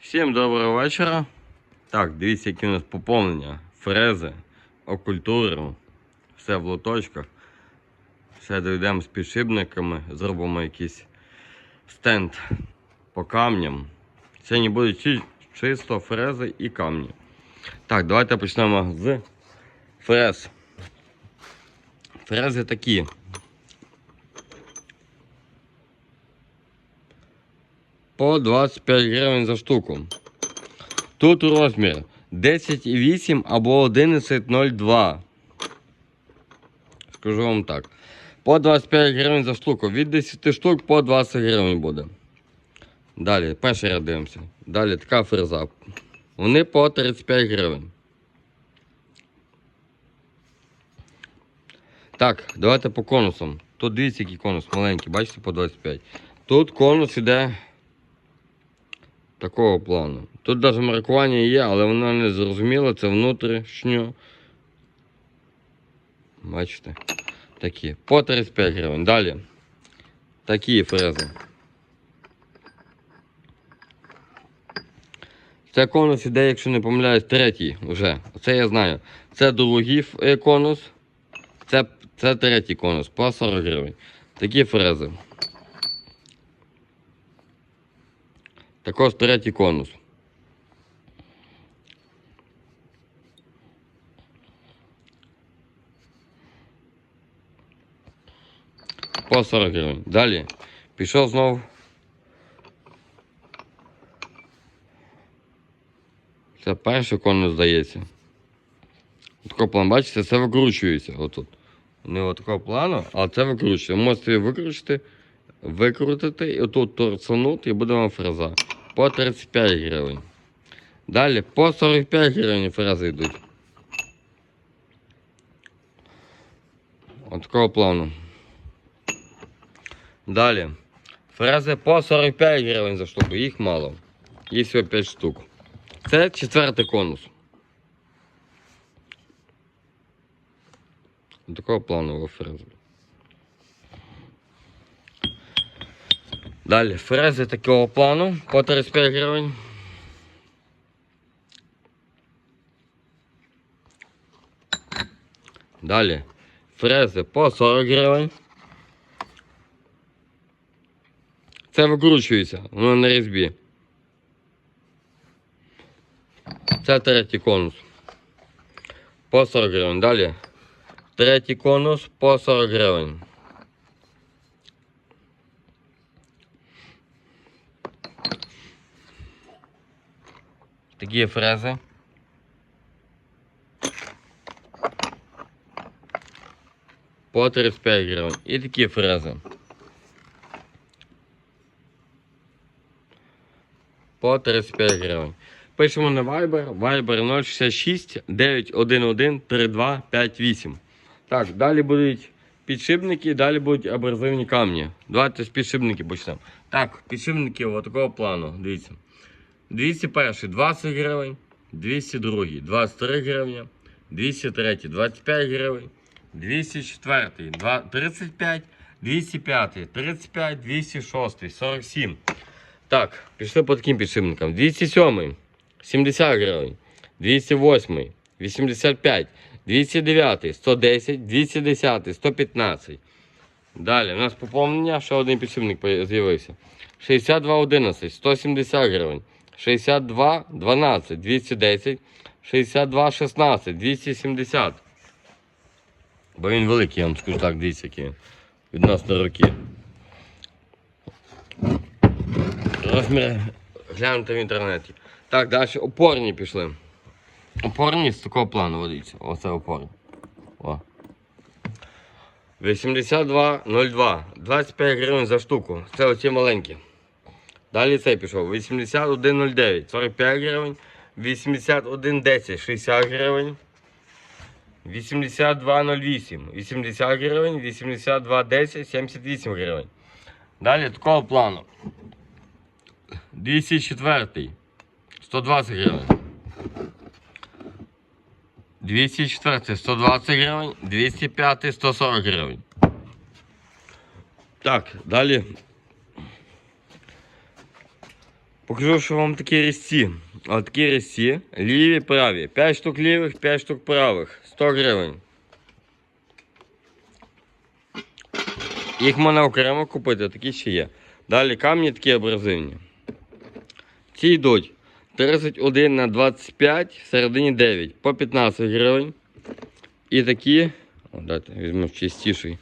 Всім доброго вечора. Так, дивіться, які у нас поповнення. Фрези, окультуру, все в лоточках. Ще дійдемо з підшипниками, зробимо якийсь стенд по камням. Сьогодні будуть чи- чисто фрези і камні. Так, давайте почнемо з фрез. Фрези такі. По 25 гривень за штуку. Тут розмір 10,8 або 11,02. Скажу вам так. По 25 гривень за штуку. Від 10 штук по 20 гривень буде. Далі, перший ряд дивимося. Далі така фреза. Вони по 35 гривень. Так, давайте по конусам. Тут дивіться, який конус маленький, бачите, по 25. Тут конус іде такого плану. Тут навіть маркування є, але воно не зрозуміло, це внутрішньо. Бачите? Такі. По 35 гривень. Далі. Такі фрези. Це конус іде, якщо не помиляюсь, третій вже. Це я знаю. Це другий е, конус. Це, це третій конус по 40 гривень. Такі фрези. Також третій конус. По 40 гривень. Далі. Пішов знов. Це перший конус здається. Такий план, бачите, це викручується отут. Не отакого плану, а це викручується. Можете її викрутити, викрутити і отут торцанути і буде вам фреза. По 35 гривень. Далі по 45 гривень фрези йдуть. От такого плану. Далі. Фрези по 45 гривень за штуку. Їх мало. Їх всього 5 штук. Це четвертий конус. Такого плану фрези. Далі фрези такого плану по 35 гривень. Далі фрези по 40 гривень. Це викручується, воно на різьбі. Це третій конус. По 40 гривень. Далі. Третій конус по 40 гривень. Такі фрези. По 35 гривень. І такі фрези. По 35 гривень. Пишемо на Viber. Viber 066 911 3258. Так, далі будуть підшипники, далі будуть абразивні камні. Давайте з підшипників почнемо. Так, підшипники такого плану. Дивіться. 201 20 гривень, 202 23 гривні, 203 25 гривень, 204 35, 205 35, 206 47. Так, пішли по таким підшипникам. 207 70 гривень, 208 85, 209 110, 210 115. Далі, у нас поповнення, ще один підшипник з'явився. 6211 170 гривень. 62 12 210, 62 16 270. Бо він великий, я вам скажу так, дивіться, який він. Відносно руки. Розмір глянути в інтернеті. Так, далі опорні пішли. Опорні з такого плану водиться. Оце опорні. О. 82,02. 25 гривень за штуку. Це оці маленькі. Далі цей пішов. 81,09. 45 гривень. 81,10. 60 гривень. 82,08. 80 гривень. 82,10. 78 гривень. Далі такого плану. 204. 120 гривень. 204 120 гривень, 205 140 гривень. Так, далі Покажу, що вам такі різці. От такі різці. Ліві, праві. 5 штук лівих, 5 штук правих. 100 гривень. Їх можна окремо купити, такі ще є. Далі камні такі абразивні. Ці йдуть 31 на 25, всередині 9, по 15 гривень. І такі, о, дайте, візьму чистіший.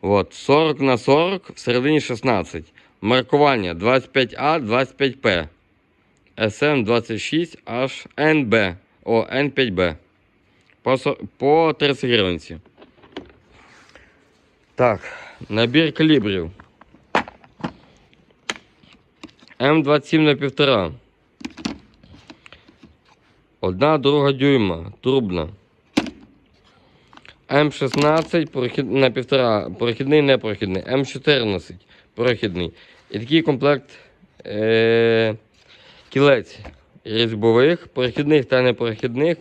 От, 40 на 40, всередині 16. Маркування 25А, 25П. SM 26 HNB. О, N5B. По, по 30 гривень. ці. Так, набір калібрів. М27 на 1,5. Одна друга дюйма, трубна. М16 прохід... на 1,5, прохідний, непрохідний. М14 прохідний. І такий комплект е... кілець різьбових, прохідних та непрохідних.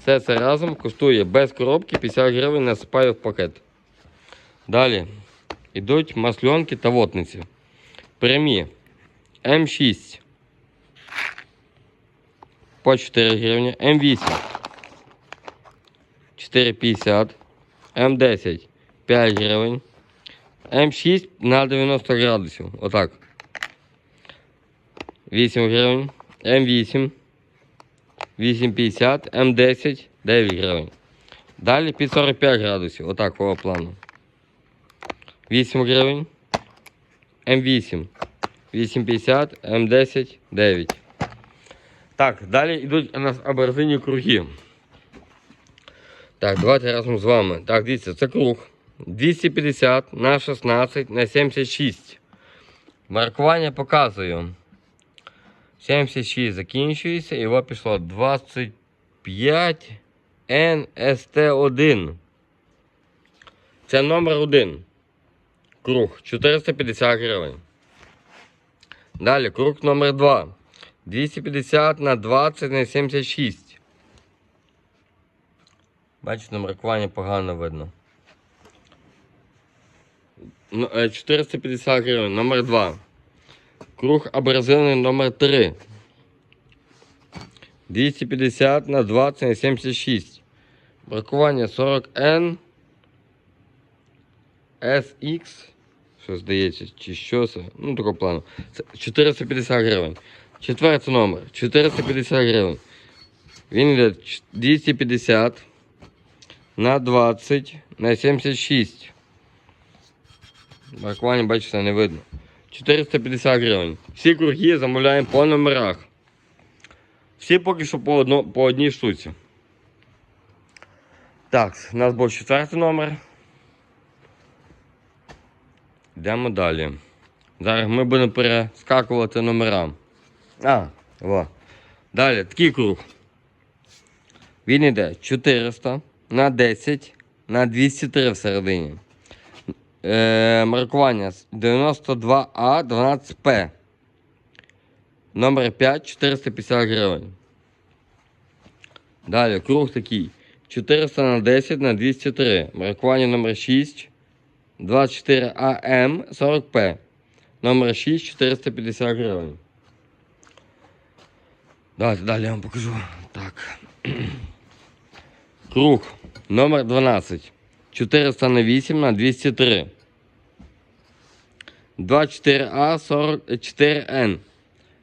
Все це разом коштує без коробки 50 гривень насипаю в пакет. Далі. Йдуть масльонки та вотниці. Прямі. М6 по 4 гривні, М8 4,50, М10 5 гривень, М6 на 90 градусів. Отак. 8 гривень, М8 8,50, М10 9 гривень. Далі під 45 градусів. Отак такого плану. 8 гривень. М8. 8,50, М10, 9. Так, далі йдуть у нас абразивні круги. Так, давайте разом з вами. Так, дивіться, це круг. 250 на 16 на 76. Маркування показую. 76 закінчується, і його пішло 25 NST1. Це номер 1. Круг 450 гривень. Далі круг номер 2. 250 на 20 на 76. Бачите, маркування погано видно. Ну, е, 450 гривень, номер 2. Круг абразивний номер 3. 250 на 20 на 76. Маркування 40N. SX. Що здається, чи що це? Ну, такого плану. Це 450 гривень. Четвертий номер. 450 гривень. Він йде ч- 250 на 20 на 76. Маркування, бачите, не видно. 450 гривень. Всі круги замовляємо по номерах. Всі поки що по, одно, по одній штуці. Так, у нас був четвертий номер. Йдемо далі. Зараз ми будемо перескакувати номера. А, во. Далі, такий круг. Він йде 400 на 10 на 203 всередині. Е, маркування 92А 12П. Номер 5 450 гривень. Далі круг такий. 400 на 10 на 203. Маркування номер 6 24АМ 40П. Номер 6 450 гривень. Давайте далі я вам покажу. Так. Круг. Номер 12. 400 на 8 на 203. 24А 44Н.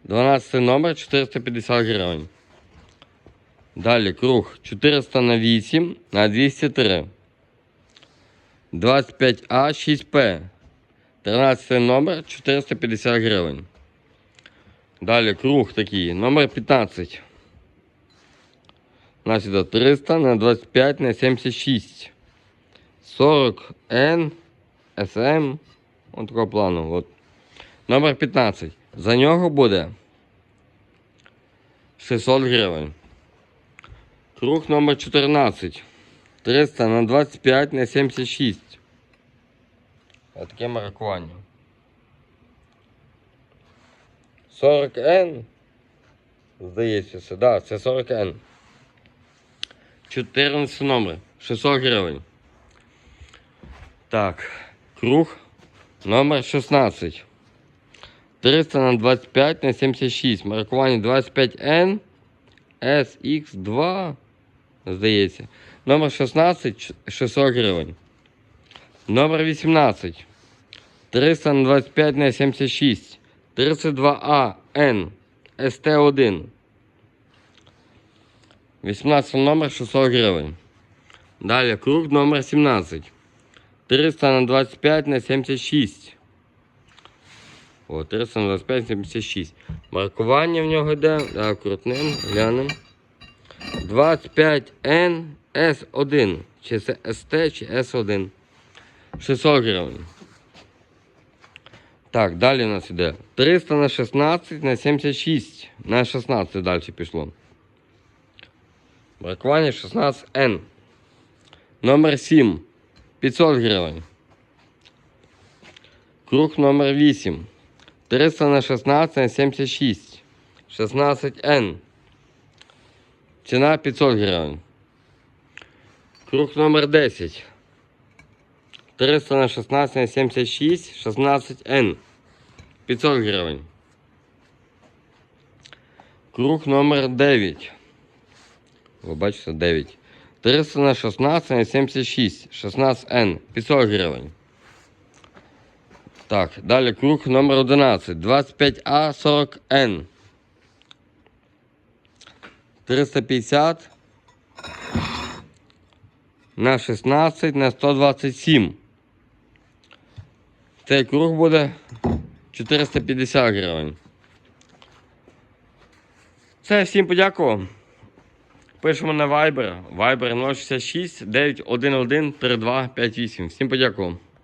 12 номер 450 гривень. Далі круг 400 на 8 на 203. 25А 6П. 13 номер 450 гривень. Далі круг такий. Номер 15. У нас іде 300 на 25 на 76. 40 N Такого плану. От. Номер 15. За нього буде 600 гривень. Круг номер 14. 300 на 25 на 76. Ось таке маркування. 40 N. Здається, це, да, це 40 N. 14 номер. 600 гривень. Так. Круг номер 16. 300 на 25 на 76. Маркування 25N SX2. Здається. Номер 16 600 гривень. Номер 18. 300 на 25 на 76. 32А N ST1. 18 номер 600 гривень. Далі круг номер 17. 300 на 25 на 76. О, 300 на 25 на 76. Маркування в нього йде. Так, крутним, глянемо. 25N S1. Чи це ST, чи S1. 600 гривень. Так, далі у нас іде 300 на 16 на 76. На 16 далі пішло. Маркування 16N. Номер 7. 500 гривень. Круг номер 8. 300 на 16 на 76. 16N. Ціна 500 гривень. Круг номер 10. 300 на 16 на 76, 16N. 500 гривень. Круг номер 9. Ви бачите, 9. 300 на 16 на 76, 16N. 500 гривень. Так, далі круг номер 11. 25А 40N. 350 на 16 на 127. Цей круг буде 450 гривень. Це всім подякував. Пишемо на Viber. Viber 066 911 3258. Всім подякував.